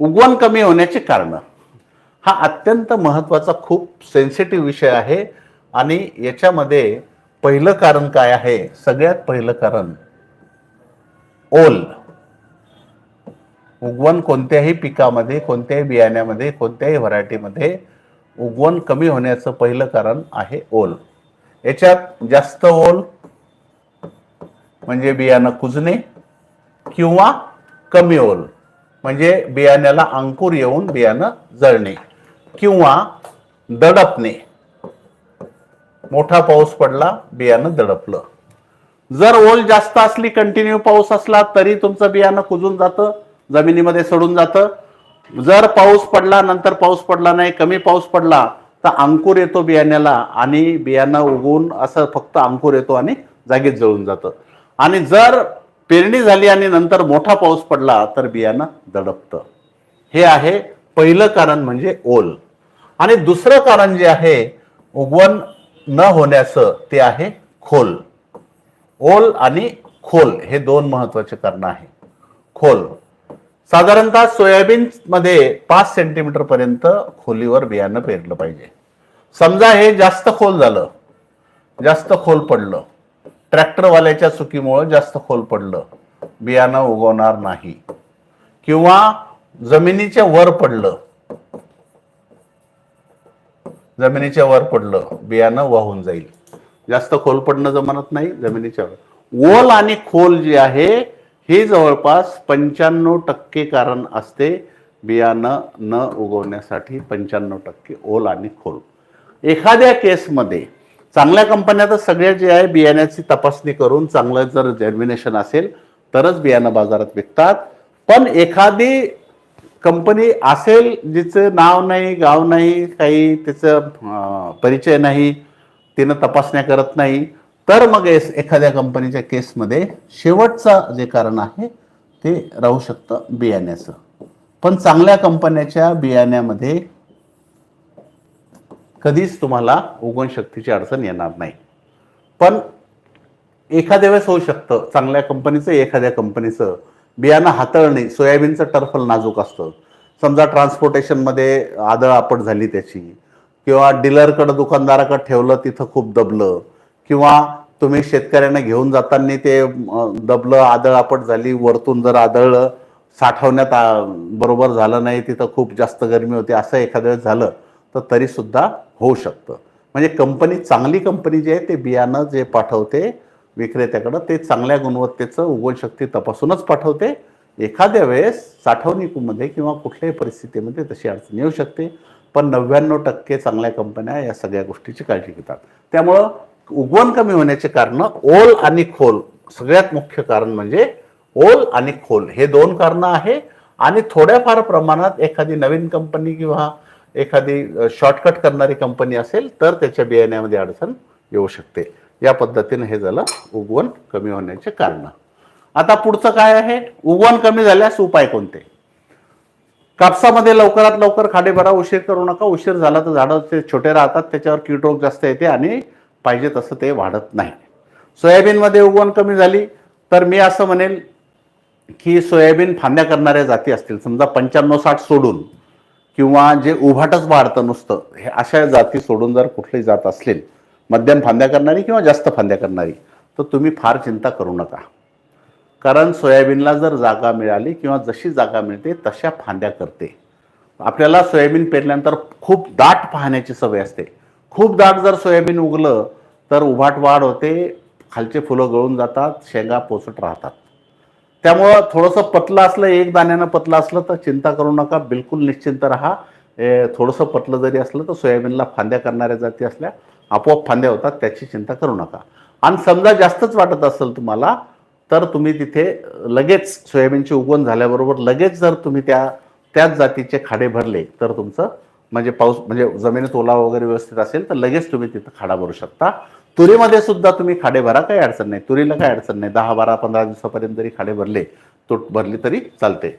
उगवण कमी होण्याचे कारण. हा अत्यंत महत्त्वाचा खूप सेन्सिटिव्ह विषय आहे आणि याच्यामध्ये पहिलं कारण काय आहे? सगळ्यात पहिलं कारण ओल. उगवण कोणत्याही पिकामध्ये कोणत्याही बियाण्यामध्ये कोणत्याही व्हरायटीमध्ये उगवण कमी होण्याचं पहिलं कारण आहे ओल. याच्यात जास्त ओल म्हणजे बियाणं कुजणे किंवा कमी ओल. म्हणजे बियाण्याला अंकुर येऊन बियाणं जळणे किंवा दडपणे. मोठा पाऊस पडला बियाणं दडपलं. जर ओल जास्त असली कंटिन्यू पाऊस असला तरी तुमचं बियाणं कुजून जातं जमिनीमध्ये सडून जातं. जर पाऊस पडला नंतर पाऊस पडला नाही कमी पाऊस पडला तर अंकुर येतो बियाण्याला आणि बियाणं उगवून असं फक्त अंकुर येतो आणि जागीच जळून जातं. आणि जर पेरणी झाली आणि नंतर मोठा पाऊस पडला तर बियाणं दडपतं. हे आहे पहिलं कारण म्हणजे ओल. आणि दुसरं कारण जे आहे उगवण न होण्याचं ते आहे खोल. ओल आणि खोल हे दोन महत्त्वाचे कारण आहे. खोल. साधारणतः सोयाबीन मध्ये पाच सेंटीमीटर पर्यंत खोलीवर बियाणं पेरलं पाहिजे. समजा हे जास्त खोल झालं जास्त खोल पडलं. ट्रॅक्टरवाल्याच्या चुकीमुळं जास्त खोल पडलं. बियाणं उगवणार नाही. किंवा जमिनीच्या वर पडलं. जमिनीच्या वर पडलं. बियाणं वाहून जाईल. जास्त खोल पडणं जमत नाही जमिनीच्या वर. ओल आणि खोल जे आहे हे जवळपास पंच्याण्णव टक्के कारण असते बियाणं न उगवण्यासाठी पंच्याण्णव टक्के ओल आणि खोल. एखाद्या केसमध्ये चांगल्या कंपन्या तर सगळ्या जे आहे बियाण्याची तपासणी करून चांगलं जर जर्मिनेशन असेल तरच बियाणं बाजारात विकतात. पण एखादी कंपनी असेल जिचं नाव नाही गाव नाही काही त्याचं परिचय नाही तिनं तपासण्या करत नाही तर मग एस- एखाद्या कंपनीच्या केसमध्ये शेवटचं जे कारण आहे ते राहू शकतं बियाण्याचं. पण चांगल्या कंपन्याच्या बियाण्यामध्ये कधीच तुम्हाला उगवण शक्तीची अडचण येणार नाही. पण एखाद्या वेळेस होऊ शकतं. चांगल्या कंपनीचं एखाद्या कंपनीचं. बियाणं हातळणे सोयाबीनचं टर्फल नाजूक असतं. समजा ट्रान्सपोर्टेशनमध्ये आदळ आपट झाली त्याची किंवा डीलरकडं दुकानदाराकडं ठेवलं तिथं खूप दबलं किंवा तुम्ही शेतकऱ्यांना घेऊन जाताना ते दबलं आदळ आपट झाली वरतून जर आदळलं साठवण्यात बरोबर झालं नाही तिथं खूप जास्त गरमी होती असं एखाद्या वेळेस झालं तर तरीसुद्धा होऊ शकतं. म्हणजे कंपनी चांगली कंपनी जी आहे ते बियाणं जे पाठवते विक्रेत्याकडं ते चांगल्या गुणवत्तेचं उगवण शक्ती तपासूनच पाठवते. एखाद्या वेळेस साठवणुकीमध्ये किंवा कुठल्याही परिस्थितीमध्ये तशी अडचण येऊ शकते. पण नव्याण्णव टक्के चांगल्या कंपन्या या सगळ्या गोष्टीची काळजी घेतात. त्यामुळं उगवण कमी होण्याचे कारण ओल आणि खोल. सगळ्यात मुख्य कारण म्हणजे ओल आणि खोल. हे दोन कारणं आहे. आणि थोड्याफार प्रमाणात एखादी नवीन कंपनी किंवा एखादी शॉर्टकट करणारी कंपनी असेल तर त्याच्या बियाण्यामध्ये अडचण येऊ शकते. या पद्धतीने हे झालं उगवण कमी होण्याचे कारण. आता पुढचं काय आहे? उगवण कमी झाल्यास उपाय कोणते? कापसामध्ये लवकरात लवकर खाडे भरा उशीर करू नका. उशीर झाला तर झाडं ते छोटे राहतात त्याच्यावर कीड रोग जास्त येते आणि पाहिजे तसं ते वाढत नाही. सोयाबीनमध्ये उगवण कमी झाली तर मी असं म्हणेल की सोयाबीन फांद्या करणाऱ्या जाती असतील. समजा पंच्याण्णव साठ सोडून किंवा जे उभाटच वाढतं नुसतं हे अशा जाती सोडून जर कुठली जात असेल मध्यम फांद्या करणारी किंवा जास्त फांद्या करणारी तर तुम्ही फार चिंता करू नका. कारण सोयाबीनला जर जागा मिळाली किंवा जशी जागा मिळते तशा फांद्या करते. आपल्याला सोयाबीन पेरल्यानंतर खूप दाट पाहण्याची सवय असते. खूप दाट जर सोयाबीन उगलं तर उभाट वाढ होते खालचे फुलं गळून जातात शेंगा पोचट राहतात. त्यामुळं थोडंसं पतलं असलं एक दाण्यानं पतलं असलं तर चिंता करू नका. बिलकुल निश्चिंत राहा. थोडंसं पतलं जरी असलं तर सोयाबीनला फांद्या करणाऱ्या जाती असल्या आपोआप फांद्या होतात त्याची चिंता करू नका. आणि समजा जास्तच वाटत असेल तुम्हाला तर तुम्ही तिथे लगेच सोयाबीनची उगवण झाल्याबरोबर लगेच जर तुम्ही त्या त्याच जातीचे खाडे भरले तर तुमचं म्हणजे पाऊस म्हणजे जमिनीत ओलावा वगैरे व्यवस्थित असेल तर लगेच तुम्ही तिथं खाडा भरू शकता. तुरीमध्ये सुद्धा तुम्ही खाडे भरा काही अडचण नाही. तुरीला काही अडचण नाही. दहा बारा पंधरा दिवसापर्यंत जरी खाडे भरले तो भरली तरी चालते.